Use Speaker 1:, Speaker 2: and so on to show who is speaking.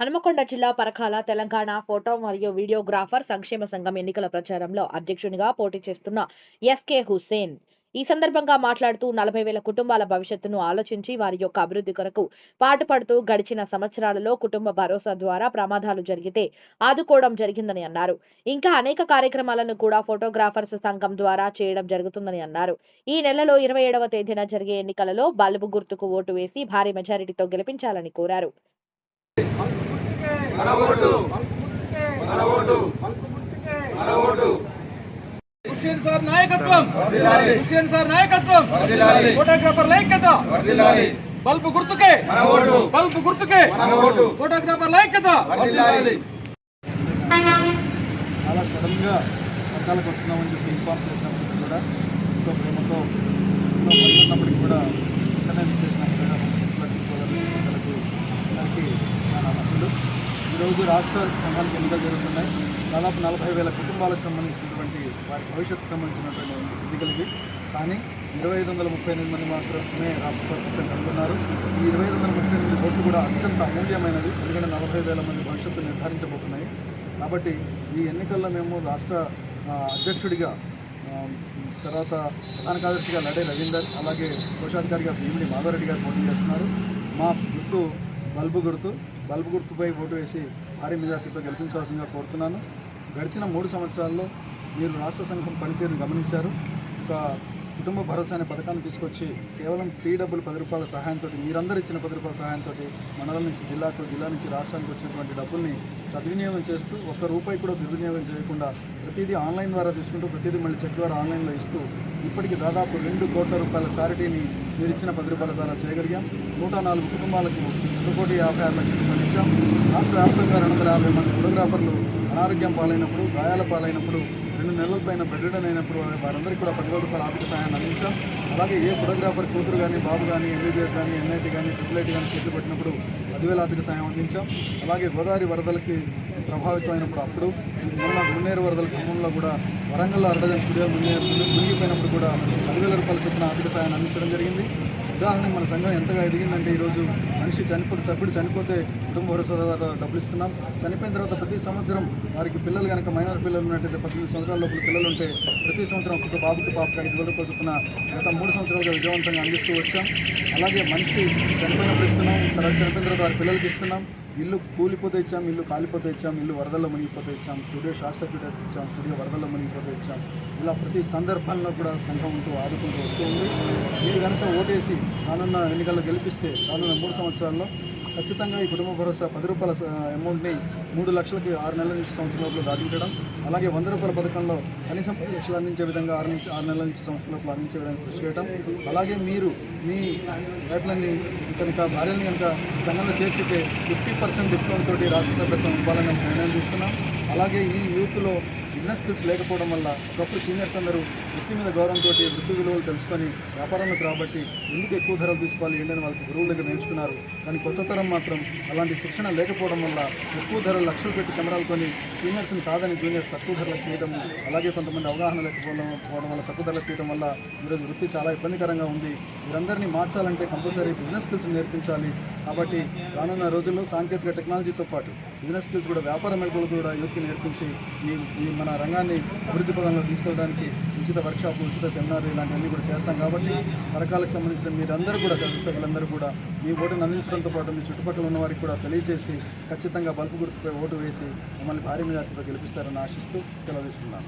Speaker 1: హనుమకొండ జిల్లా పరకాల తెలంగాణ ఫోటో మరియు వీడియోగ్రాఫర్ సంక్షేమ సంఘం ఎన్నికల ప్రచారంలో అధ్యక్షునిగా పోటీ చేస్తున్న ఎస్కే హుసేన్ ఈ సందర్భంగా మాట్లాడుతూ నలభై వేల కుటుంబాల భవిష్యత్తును ఆలోచించి వారి యొక్క అభివృద్ధి కొరకు పాటుపడుతూ గడిచిన సంవత్సరాలలో కుటుంబ భరోసా ద్వారా ప్రమాదాలు జరిగితే ఆదుకోవడం జరిగిందని అన్నారు. ఇంకా అనేక కార్యక్రమాలను కూడా ఫోటోగ్రాఫర్స్ సంఘం ద్వారా చేయడం జరుగుతుందని అన్నారు. ఈ నెలలో ఇరవై ఏడవ తేదీన జరిగే ఎన్నికలలో బల్బు గుర్తుకు ఓటు వేసి భారీ మెజారిటీతో గెలిపించాలని కోరారు.
Speaker 2: హుస్సేన్ సార్ నాయకత్వం. హుస్సేన్ సార్ నాయకత్వం. ఫోటోగ్రాఫర్ ఐక్యత బల్బు గుర్తుకే. బల్బు గుర్తుకే. ఫోటోగ్రాఫర్ ఐక్యత
Speaker 3: చాలా సడన్గా పట్టాలకు వస్తున్నామని చెప్పి ఇన్ఫార్మ్ చేసినప్పటికీ కూడా ఎంతో ప్రేమతో ఎంతో పడుతున్నప్పటికీ కూడా చేసిన పట్టించుకోవాలి ప్రజలకు అందరికీ ఈరోజు రాష్ట్ర సంఘానికి ఎన్నికలు జరుగుతున్నాయి. దాదాపు నలభై వేల కుటుంబాలకు సంబంధించినటువంటి వారి భవిష్యత్తుకు సంబంధించినటువంటి ఎన్నికలకి కానీ ఇరవై ఐదు వందల ముప్పై ఎనిమిది మంది మాత్రమే రాష్ట్ర సభ్యులు కనుగొన్నారు. ఈ ఇరవై ఐదు వందల ముప్పై ఎనిమిది ఓట్లు కూడా అత్యంత అమూల్యమైనది ఎందుకంటే నలభై వేల మంది భవిష్యత్తు నిర్ధారించబోతున్నాయి. కాబట్టి ఈ ఎన్నికల్లో మేము రాష్ట్ర అధ్యక్షుడిగా తర్వాత ప్రధాన కార్యదర్శిగా లడే రవీందర్ అలాగే కోశాధికారిగా భీమిడి మాధవరెడ్డి గారు పోటీ చేస్తున్నారు. మా గుర్తు బల్బు గుర్తు. బల్బు గుర్తుపై ఓటు వేసి భారీ మెజార్టీతో గెలిపించవలసిందిగా కోరుతున్నాను. గడిచిన మూడు సంవత్సరాల్లో మీరు రాష్ట్ర సంఘం పనితీరును గమనించారు. ఒక కుటుంబ భరోసా అనే పథకాన్ని తీసుకొచ్చి కేవలం టీ డబ్బులు పది రూపాయల సహాయంతో మీరందరూ ఇచ్చిన పది రూపాయల సహాయంతో మండలం నుంచి జిల్లాకు జిల్లా నుంచి రాష్ట్రానికి వచ్చినటువంటి డబ్బుల్ని సద్వినియోగం చేస్తూ ఒక్క రూపాయి కూడా దుర్వినియోగం చేయకుండా ప్రతిదీ ఆన్లైన్ ద్వారా తీసుకుంటూ ప్రతిదీ మళ్ళీ చెక్ ద్వారా ఆన్లైన్లో ఇస్తూ ఇప్పటికి దాదాపు రెండు కోట్ల రూపాయల చారిటీని మీరు ఇచ్చిన పది రూపాయల ద్వారా చేయగలిగాం. నూట నాలుగు కుటుంబాలకు రెండు కోటి యాభై ఆరు లక్షల రూపాయలు ఇచ్చాం. రాష్ట్ర వ్యాప్తంగా రెండు వందల యాభై మంది ఫోటోగ్రాఫర్లు అనారోగ్యం పాలైనప్పుడు గాయాల పాలైనప్పుడు రెండు నెలల పైన బెడ్రిడన్ అయినప్పుడు వారందరికీ కూడా పదివేల రూపాయల ఆర్థిక సహాయాన్ని అందించాం. అలాగే ఏ ఫోటోగ్రాఫర్ కూతురు కానీ బాబు కానీ ఎంబీబీఎస్ కానీ ఎన్ఐటీ కానీ ట్రిపుల్ ఐటీ కానీ చేతులు పెట్టినప్పుడు పదివేల ఆర్థిక సహాయం అందించాం. అలాగే గోదావరి వరదలకి ప్రభావితమైనప్పుడు అప్పుడు మొన్న మున్నేరు వరదల క్రమంలో కూడా వరంగల్ అరడజన్ స్టూడియో మున్నేరు మునిగిపోయినప్పుడు కూడా పదివేల రూపాయల చొప్పున ఆర్థిక సహాయాన్ని అందించడం జరిగింది. ఉదాహరణకు మన సంఘం ఎంతగా ఎదిగిందంటే ఈరోజు మనిషి చనిపోతే సభ్యుడు చనిపోతే కుటుంబ భరోసా డబ్బులు ఇస్తున్నాం. చనిపోయిన తర్వాత ప్రతి సంవత్సరం వారికి పిల్లలు కనుక మైనర్ పిల్లలు ఉన్నట్టయితే పద్దెనిమిది సంవత్సరాల లోపల పిల్లలు ఉంటే ప్రతి సంవత్సరం ఒక్కొక్క బాబుకి పాపకి ఐదు వేల రూపాయలు చొప్పున గత మూడు సంవత్సరాలుగా విజయవంతంగా అందిస్తూ వచ్చాం. అలాగే మనిషి చనిపోయినప్పుడు ఇస్తున్నాం తర్వాత చనిపోయిన తర్వాత వారి పిల్లలకి ఇస్తున్నాం. ఇల్లు కూలిపోతే ఇచ్చాం ఇల్లు కాలిపోతే ఇచ్చాం ఇల్లు వరదల్లో మునిగిపోతే ఇచ్చాం స్టూడియో షార్ట్ సర్క్యూట్ ఇచ్చాం స్టూడియో వరదల్లో మునిగిపోతే ఇచ్చాం. ఇలా ప్రతి సందర్భంలో కూడా సంఘం ఉంటూ ఆదుకుంటూ వస్తూ ఉంది. మీరు కనుక ఓటేసి రానున్న ఎన్నికల్లో గెలిపిస్తే రానున్న మూడు సంవత్సరాల్లో ఖచ్చితంగా ఈ కుటుంబ భరోసా పది రూపాయల అమౌంట్ని మూడు లక్షలకి ఆరు నెలల నుంచి సంవత్సరం లోపల దాటించడం అలాగే వంద రూపాయల పథకంలో కనీసం పది లక్షలు అందించే విధంగా ఆరు నుంచి ఆరు నెలల నుంచి సంవత్సరం లోపల అందించే విధంగా కృషి చేయడం అలాగే మీరు మీ వైఫ్లని కనుక భార్యని కనుక సంఘంలో చేర్చితే ఫిఫ్టీ పర్సెంట్ డిస్కౌంట్ తోటి రాష్ట్ర సభ్యత్వం ఇవ్వాలని నిర్ణయం తీసుకున్నాం. అలాగే ఈ యూత్లో బిజినెస్ స్కిల్స్ లేకపోవడం వల్ల ఒకప్పుడు సీనియర్స్ అందరూ వృత్తి మీద గౌరవంతో వృత్తి విలువలు తెలుసుకొని వ్యాపారంలోకి రాబట్టి ఎందుకు ఎక్కువ ధరలు తీసుకోవాలి ఏంటని వాళ్ళకి గురువుల దగ్గర నేర్చుకున్నారు. కానీ కొత్త తరం మాత్రం అలాంటి శిక్షణ లేకపోవడం వల్ల ఎక్కువ ధరలు లక్షలు పెట్టి కెమెరాలు కొని సీనియర్స్ని కాదని జూనియర్స్ తక్కువ ధరలకు చేయడం అలాగే కొంతమంది అవగాహన లేకపోవడం పోవడం వల్ల తక్కువ ధరలకు చేయడం వల్ల ఈరోజు వృత్తి చాలా ఇబ్బందికరంగా ఉంది. వీరందరినీ మార్చాలంటే కంపల్సరీ బిజినెస్ స్కిల్స్ నేర్పించాలి. కాబట్టి రానున్న రోజుల్లో సాంకేతిక టెక్నాలజీతో పాటు బిజినెస్ స్కిల్స్ కూడా వ్యాపార మెళకువలు కూడా యూత్కి నేర్పించి ఈ ఈ మన రంగాన్ని అభివృద్ధి పదంలో తీసుకెళ్ళడానికి ఉచిత వర్క్షాప్లు ఉచిత సెమినార్లు ఇలాంటివన్నీ కూడా చేస్తాం కాబట్టి పథకాలకు సంబంధించిన మీరందరూ కూడా సభ్యులందరూ కూడా మీ ఓటును అందించడంతో పాటు మీ చుట్టుపక్కల ఉన్న వారికి కూడా తెలియజేసి ఖచ్చితంగా బల్పు గుర్తుపై ఓటు వేసి మమ్మల్ని భారీ మెజార్టీతో గెలిపిస్తారని ఆశిస్తూ
Speaker 2: తెలియజేస్తున్నాను